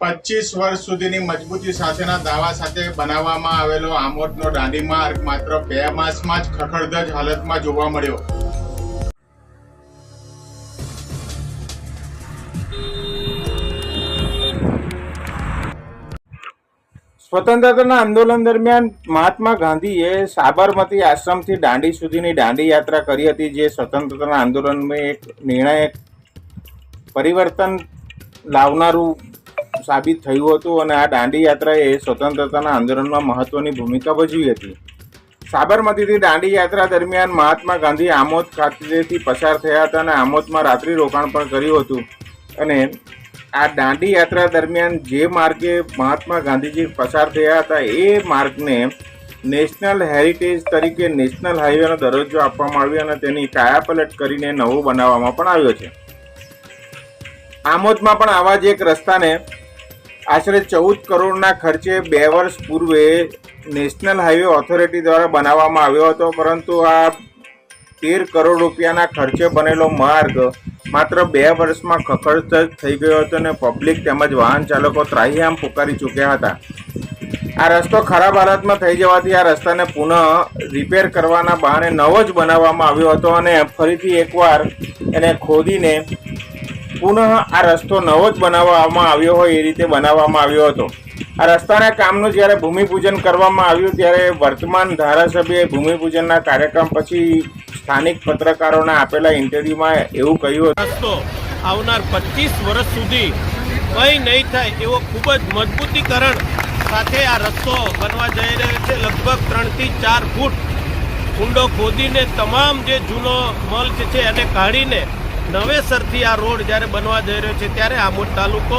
પચીસ વર્ષ સુધીની મજબૂતી સાથેના દાવા સાથે બનાવવામાં આવેલો આમોદનો દાંડી માર્ગ માત્ર બે માસમાં જ ખખડધજ હાલતમાં જોવા મળ્યો. સ્વતંત્રતાના આંદોલન દરમિયાન મહાત્મા ગાંધીએ સાબરમતી આશ્રમથી દાંડી સુધીની દાંડી યાત્રા કરી હતી, જે સ્વતંત્રતાના આંદોલનમાં એક નિર્ણાયક પરિવર્તન લાવનારું સાબિત થયું હતું અને આ દાંડી યાત્રાએ સ્વતંત્રતાના આંદોલનમાં મહત્વની ભૂમિકા ભજવી હતી. સાબરમતીથી દાંડી યાત્રા દરમિયાન મહાત્મા ગાંધી આમોદ ખાતેથી પસાર થયા હતા અને આમોદમાં રાત્રિ રોકાણ પણ કર્યું હતું. અને આ દાંડી યાત્રા દરમિયાન જે માર્ગે મહાત્મા ગાંધીજી પસાર થયા હતા એ માર્ગને નેશનલ હેરિટેજ તરીકે નેશનલ હાઈવેનો દરજ્જો આપવામાં આવ્યો અને તેની કાયાપલટ કરીને નવો બનાવવામાં પણ આવ્યો છે. આમોદમાં પણ આવા જ એક રસ્તાને આશરે ચૌદ કરોડના ખર્ચે બે વર્ષ પૂર્વે નેશનલ હાઈવે ઓથોરિટી દ્વારા બનાવવામાં આવ્યો હતો, પરંતુ આ તેર કરોડ રૂપિયાના ખર્ચે બનેલો માર્ગ માત્ર બે વર્ષમાં ખખડધજ થઈ ગયો હતો અને પબ્લિક તેમજ વાહન ચાલકો ત્રાહિયામ પુકારી ચૂક્યા હતા. આ રસ્તો ખરાબ હાલતમાં થઈ જવાથી આ રસ્તાને પુનઃ રિપેર કરવાના બહાને નવો જ બનાવવામાં આવ્યો હતો અને ફરીથી એકવાર એને ખોદીને પુનઃ આ રસ્તો નવો જ બનાવવામાં આવ્યો હોય એ રીતે બનાવવામાં આવ્યો હતો. આ રસ્તાના કામનું જ્યારે ભૂમિપૂજન કરવામાં આવ્યું ત્યારે વર્તમાન ધારાસભ્યએ ભૂમિપૂજનના કાર્યક્રમ પછી સ્થાનિક પત્રકારોને આપેલા ઇન્ટરવ્યુમાં એવું કહ્યું હતું. રસ્તો આવનાર પચીસ વર્ષ સુધી કંઈ નહીં થાય એવો ખૂબ જ મજબૂતીકરણ સાથે આ રસ્તો બનવા જઈ રહ્યો છે. લગભગ ત્રણથી ચાર ફૂટ ઊંડો ખોદીને તમામ જે જૂનો મલ્ચ છે એને કાઢીને નવેસરથી આ રોડ જ્યારે બનવા જઈ રહ્યો છે ત્યારે આમોદ તાલુકો,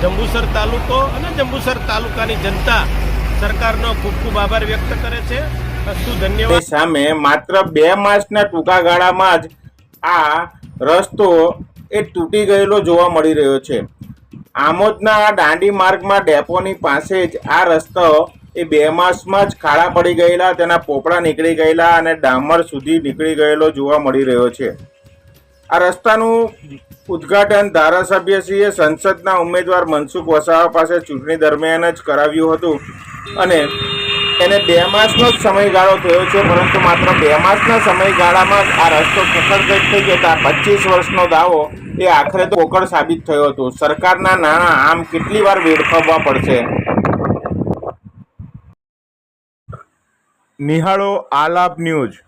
જંબુસર તાલુકો અને જંબુસર તાલુકાની જનતા સરકારનો ખૂબ ખૂબ આભાર વ્યક્ત કરે છે. અસ્તુ ધન્યવાદ. સામે માત્ર બે માસના ટૂંકા ગાળામાં જ આ રસ્તો એ તૂટી ગયેલો જોવા મળી રહ્યો છે. આમોદના દાંડી માર્ગમાં ડેપોની પાસે જ આ રસ્તો એ બે માસમાં જ ખાડા પડી ગયેલા, તેના પોપડા નીકળી ગયેલા અને ડામર સુધી નીકળી ગયેલો જોવા મળી રહ્યો છે. આ રસ્તાનું ઉદ્ઘાટન ધારાસભ્યશ્રીએ સંસદના ઉમેદવાર મનસુખ વસાવા પાસે ચૂંટણી દરમિયાન જ કરાવ્યું હતું. અને એને બે માસનો જ સમયગાળો થયો છે, પરંતુ માત્ર બે માસના સમયગાળામાં જ આ રસ્તો ખખડધજ થઈ જતા પચીસ વર્ષનો દાવો એ આખરે તો પોકળ સાબિત થયો હતો. સરકારના નાણાં આમ કેટલી વાર વેડફાવવા પડશે? નિહાળો આલાપ ન્યૂઝ.